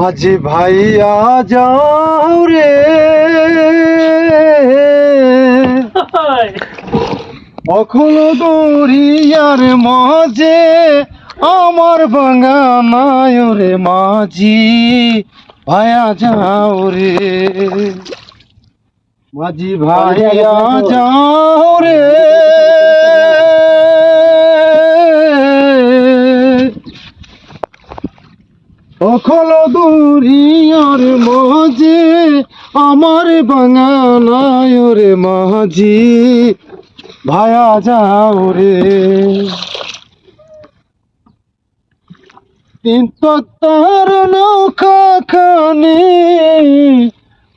মাঝি ভাইয়া যাও রে। অখল দরিয়ার মাঝে আমার বাঙ্গানায় রে মাঝি ভাইয়া যাও রে। মাঝি ভাইয়া যাও রে। অখল দরিয়ার মাঝে, আমার বাঙ্গানায় রে মাঝি। ভায়া যাও রে। তিন তার নৌকা খানে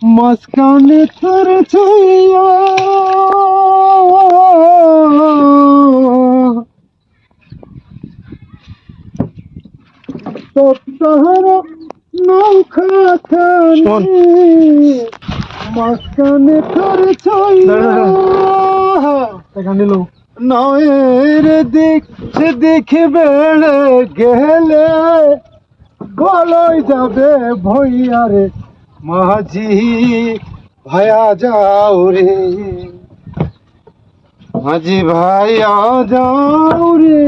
মাঝখানে তোর ছাইয়া তোর নৌকা খানে মাঝখানে এখানে লোক। নয়ের দিক সে দেখে বেড়ে গেলে বলই যাবে ভইয়ারে মাঝি ভায়া যাও রে। মাঝি ভাইয়া যাও রে।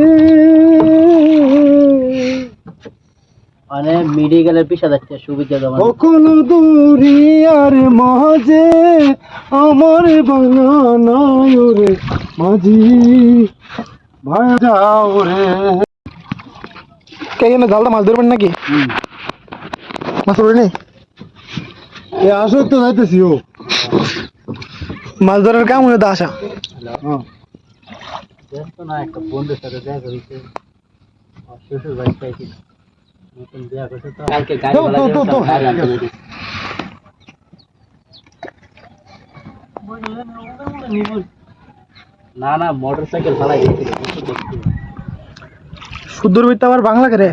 মানে মেডিকেলের যাচ্ছে সুবিধা জমা কখন দুরিয়ার মাঝে আমার বাঙানায় রে মাঝি। ভাইয়া যাও রে। কে জালটা মাছ ধরবেন নাকি? মাছ ধরে এ আসো তো যাইতেছি ও। মাছ ধরার কাম হয়ে তো আসা। না একটা বন্ধুর সাথে দেখা হয়েছে। শ্বশুর বাড়ি চাইছিল না না মোটর সাইকেল দিয়েছিল সুদূর আবার বাংলা করে